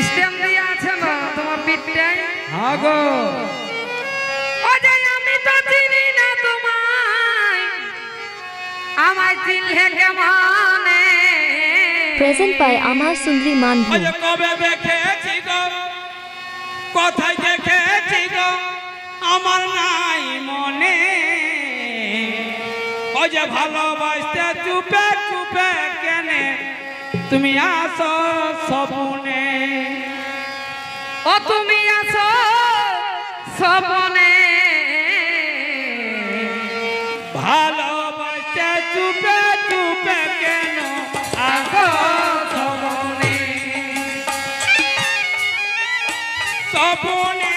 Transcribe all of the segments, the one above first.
Stem দিয়ে আছে না তোমার পিঠটাই হ্যাঁ গো। আমি তো চিনি না তোমায় আমায় চিনলে কেমনে? প্রেজেন্ট বাই আমার সুন্দরী মানভূম যে কবে দেখেছি গো? কোথায় দেখেছি গো আমার নাই মনে। ওই যে ভালোবাসতে চুপে চুপে তুমি আসো সপনে ও তুমি আছো সপনে ভালোবাসতে চুপে চুপে কেন আসো সপনে সপনে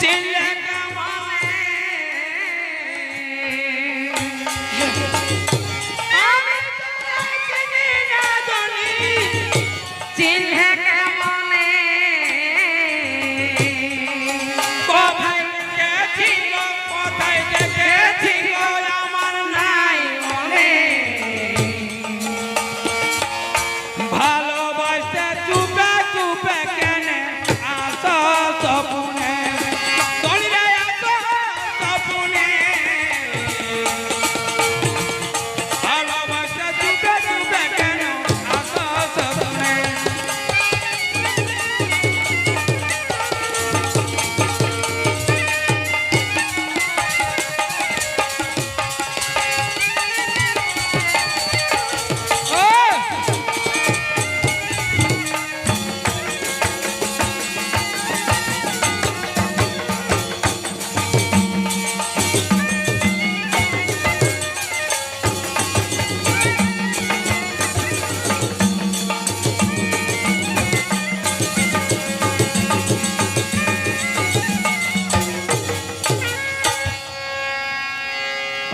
চিনলে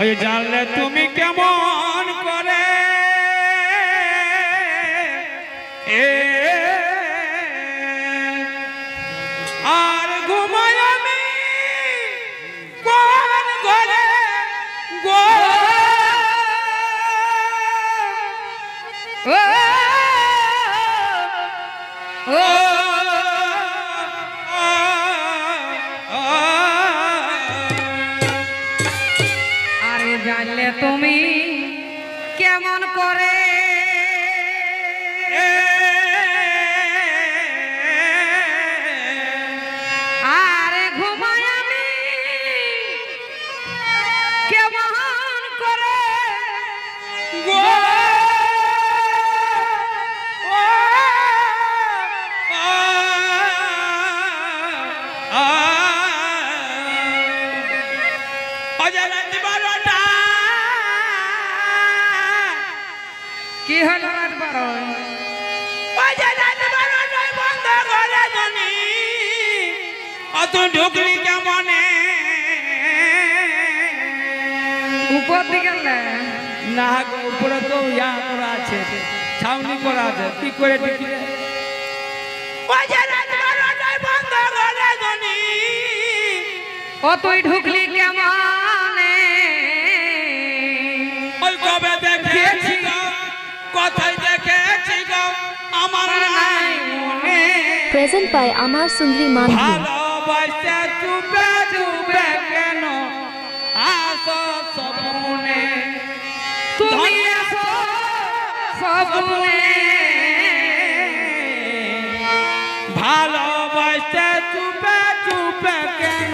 ওই জানলে তুমি কেমন করে এ আর কেমন করে। অত ঢুকলি কেমনে? উপর দিকে না উপরে তো ইয়া করা আছে ছাউনি করা আছে কি করে ঢুকলি? ও তুই ঢুকলি কেমনে? ওই কবে দেখেছি গো কোথায় দেখেছি গো আমার নাই মনে। প্রেজেন্ট বাই আমার সুন্দরী মানভূম ভালোবাসতে চুপে চুপে কেন? আসো সপনে তুমি আসো সপনে ভালোবাসে চুপে চুপে কেন?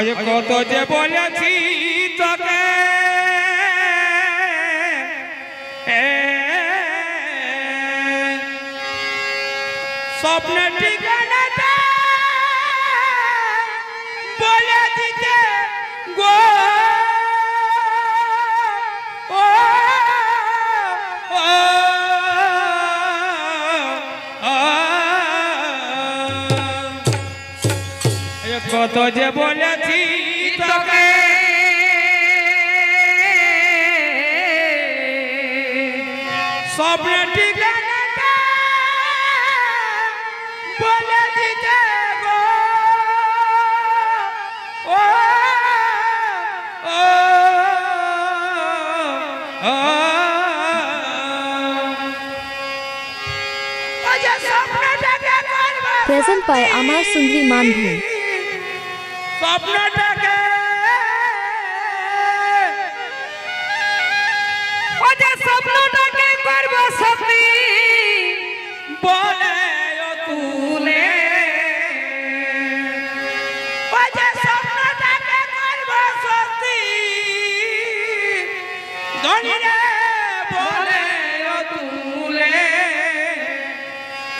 আজ কত যে বলেছি তোকে স্বপ্নে ঠিকানা বলে দিতে গো। কত যে বলেছি তোকে। স্বপ্নে ঠিকানাটা বলে দিতে গো। ও Present by Amar Sundri Manbhu. স্বপ্নটাকে ও যে স্বপ্নটাকে করব সত্যি বলে ও তুলে ও যে স্বপ্নটাকে করব সত্যি? ধনীরে বলে ও তুলে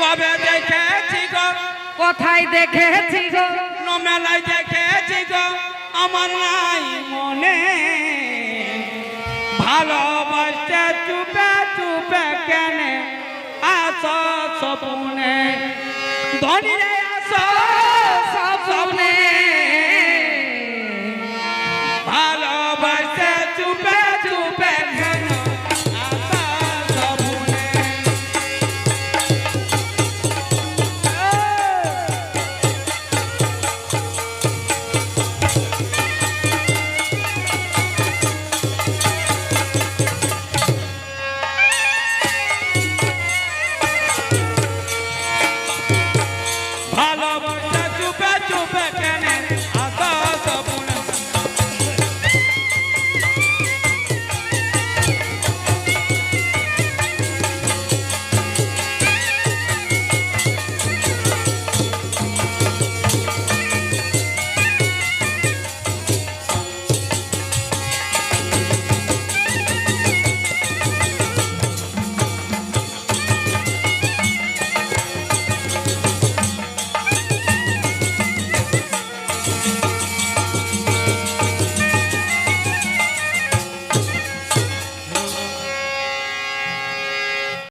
কবে দেখেছি গো? কোথায় দেখেছি গো? মেলায় দেখেছি গো আমার নাই মনে। ভালোবাসতে চুপে চুপে কেনে আস সপনে ধনী